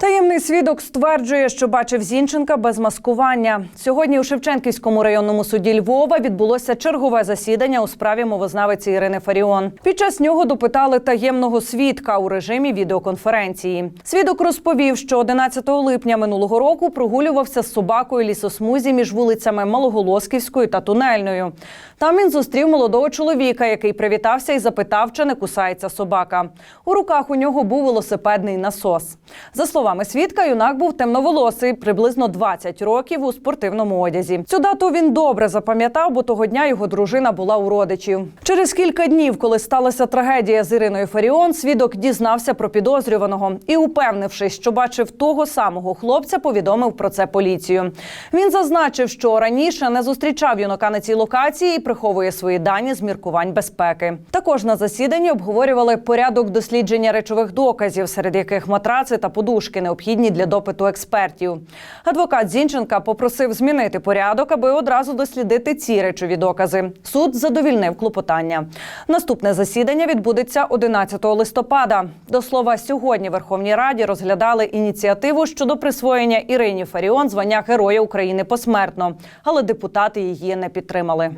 Таємний свідок стверджує, що бачив Зінченка без маскування. Сьогодні у Шевченківському районному суді Львова відбулося чергове засідання у справі мовознавиці Ірини Фаріон. Під час нього допитали таємного свідка у режимі відеоконференції. Свідок розповів, що 11 липня минулого року прогулювався з собакою лісосмузі між вулицями Малоголосківською та Тунельною. Там він зустрів молодого чоловіка, який привітався і запитав, чи не кусається собака. У руках у нього був велосипедний насос. За словами свідка, юнак був темноволосий, приблизно 20 років у спортивному одязі. Цю дату він добре запам'ятав, бо того дня його дружина була у родичів. Через кілька днів, коли сталася трагедія з Іриною Фаріон, свідок дізнався про підозрюваного і, упевнившись, що бачив того самого хлопця, повідомив про це поліцію. Він зазначив, що раніше не зустрічав юнака на цій локації і приховує свої дані з міркувань безпеки. Також на засіданні обговорювали порядок дослідження речових доказів, серед яких матраци та подушки необхідні для допиту експертів. Адвокат Зінченка попросив змінити порядок, аби одразу дослідити ці речові докази. Суд задовільнив клопотання. Наступне засідання відбудеться 11 листопада. До слова, сьогодні в Верховній Раді розглядали ініціативу щодо присвоєння Ірині Фаріон звання Героя України посмертно, але депутати її не підтримали.